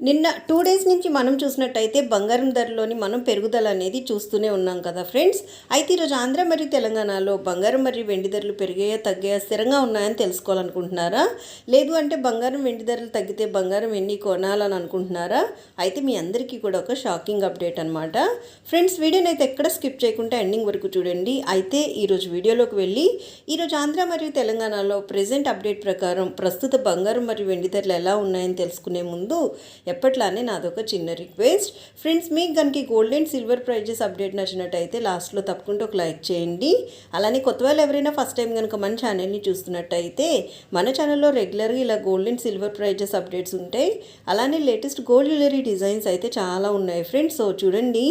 నిన్న two days నుంచి మనం చూసినట్టయితే బంగారం ధరలోని మనం పెరుగుదల అనేది చూస్తూనే ఉన్నాం కదా ఫ్రెండ్స్. అయితే ఈరోజు ఆంధ్ర మరియు తెలంగాణలో బంగారం మరియు వెండి ధరలు పెరిగాయా తగ్గాయా స్థిరంగా ఉన్నాయని తెలుసుకోవాలనుకుంటున్నారా? లేదు అంటే బంగారం వెండి ధరలు తగ్గితే బంగారం ఎన్ని కొనాలని అనుకుంటున్నారా? అయితే మీ అందరికీ కూడా ఒక షాకింగ్ అప్డేట్ అనమాట ఫ్రెండ్స్ వీడియోని అయితే ఎక్కడ స్కిప్ చేయకుండా ఎండింగ్ వరకు చూడండి. అయితే ఈరోజు వీడియోలోకి వెళ్ళి ఈరోజు ఆంధ్ర మరియు తెలంగాణలో ప్రజెంట్ అప్డేట్ ప్రకారం ప్రస్తుత బంగారం మరియు వెండి ధరలు ఎలా ఉన్నాయని తెలుసుకునే ముందు ఎప్పట్లానే నాదొక చిన్న రిక్వెస్ట్. ఫ్రెండ్స్ మీకు కనుక gold and silver prizes update నచ్చినట్టయితే లాస్ట్లో తప్పకుండా ఒక లైక్ చేయండి. అలానే కొత్త వాళ్ళు ఎవరైనా ఫస్ట్ టైం కనుక మన ఛానల్ని చూస్తున్నట్టయితే మన ఛానల్లో రెగ్యులర్గా ఇలా gold and silver prizes updates ఉంటాయి. అలానే లేటెస్ట్ గోల్డ్ జ్యువెలరీ డిజైన్స్ అయితే చాలా ఉన్నాయి ఫ్రెండ్స్. సో చూడండి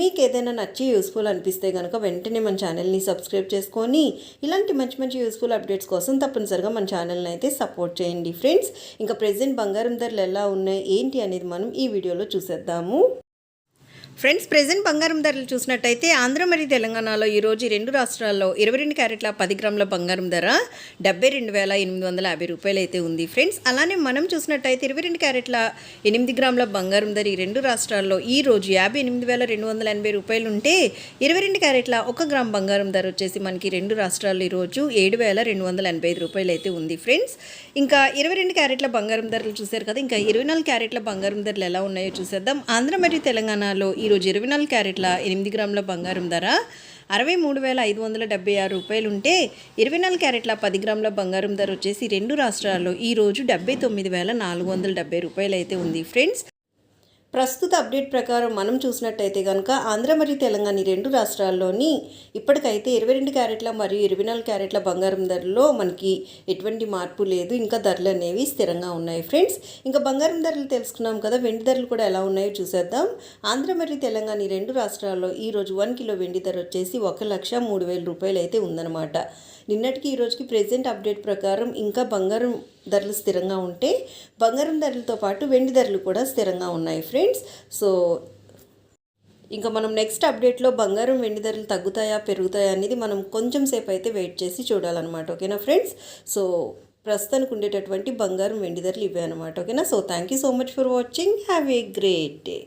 మీకు ఏదైనా నచ్చి యూస్ఫుల్ అనిపిస్తే కనుక వెంటనే మన ఛానల్ని సబ్స్క్రైబ్ చేసుకొని ఇలాంటి మంచి మంచి యూస్ఫుల్ అప్డేట్స్ కోసం తప్పనిసరిగా మన ఛానల్ని అయితే సపోర్ట్ చేయండి ఫ్రెండ్స్. ఇంకా ప్రెసెంట్ బంగారం ధరలు ఎలా ఉన్నాయి? ఏంటి అనేది మనం ఈ వీడియోలో చూసేద్దాము. ఫ్రెండ్స్ ప్రెజెంట్ బంగారం ధరలు చూసినట్టయితే ఆంధ్ర మరియు తెలంగాణలో ఈరోజు ఈ రెండు రాష్ట్రాల్లో ఇరవై రెండు క్యారెట్ల పది గ్రాముల బంగారం ధర డెబ్బై రెండు వేల ఎనిమిది వందల యాభై రూపాయలు అయితే ఉంది. ఫ్రెండ్స్ అలానే మనం చూసినట్టయితే ఇరవై రెండు క్యారెట్ల ఎనిమిది గ్రాముల బంగారం ధర ఈ రెండు రాష్ట్రాల్లో ఈ రోజు యాభై ఎనిమిది వేల రెండు వందల ఎనభై రూపాయలు ఉంటే ఇరవై రెండు క్యారెట్ల ఒక గ్రామ్ బంగారం ధర వచ్చేసి మనకి రెండు రాష్ట్రాల్లో ఈరోజు ఏడు వేల రెండు వందల ఎనభై ఐదు రూపాయలు అయితే ఉంది. ఫ్రెండ్స్ ఇంకా ఇరవై రెండు క్యారెట్ల బంగారం ధరలు చూశారు కదా ఇంకా ఇరవై నాలుగు క్యారెట్ల బంగారం ధరలు ఎలా ఉన్నాయో చూసేద్దాం. ఆంధ్ర మరియు తెలంగాణలో ఈరోజు ఇరవై నాలుగు క్యారెట్ల ఎనిమిది గ్రాముల బంగారం ధర. అరవై మూడు వేల ఐదు వందల డెబ్బై ఆరు రూపాయలు ఉంటే ఇరవై నాలుగు క్యారెట్ల పది గ్రాముల బంగారం ధర వచ్చేసి రెండు రాష్ట్రాల్లో ఈరోజు డెబ్బై తొమ్మిది వేల నాలుగు వందల డెబ్బై రూపాయలు అయితే ఉంది. ఫ్రెండ్స్ ప్రస్తుత అప్డేట్ ప్రకారం మనం చూసినట్టయితే కనుక ఆంధ్ర మరియు తెలంగాణ ఈ రెండు రాష్ట్రాల్లోని ఇప్పటికైతే ఇరవై రెండు క్యారెట్ల మరియు ఇరవై నాలుగు క్యారెట్ల బంగారం ధరలో మనకి ఎటువంటి మార్పు లేదు. ఇంకా ధరలు అనేవి స్థిరంగా ఉన్నాయి ఫ్రెండ్స్. ఇంకా బంగారం ధరలు తెలుసుకున్నాం కదా వెండి ధరలు కూడా ఎలా ఉన్నాయో చూసేద్దాం. ఆంధ్ర మరియు తెలంగాణ ఈ రెండు రాష్ట్రాల్లో ఈరోజు వన్ కిలో వెండి ధర వచ్చేసి ఒక లక్ష మూడు వేల రూపాయలు అయితే ఉందన్నమాట. నిన్నటికి ఈ రోజుకి ప్రెజెంట్ అప్డేట్ ప్రకారం ఇంకా బంగారం ధరలు స్థిరంగా ఉంటే బంగారం ధరలతో పాటు వెండి ధరలు కూడా స్థిరంగా ఉన్నాయి ఫ్రెండ్స్. సో ఇంకా మనం నెక్స్ట్ అప్డేట్లో బంగారం వెండి ధరలు తగ్గుతాయా పెరుగుతాయా అనేది మనం కొంచెం సేపు అయితే వెయిట్ చేసి చూడాలన్నమాట. ఓకేనా ఫ్రెండ్స్? సో ప్రస్తుతానికి ఉండేటటువంటి బంగారం వెండి ధరలు ఇవే అనమాట ఓకేనా? So thank you so much for watching have a great day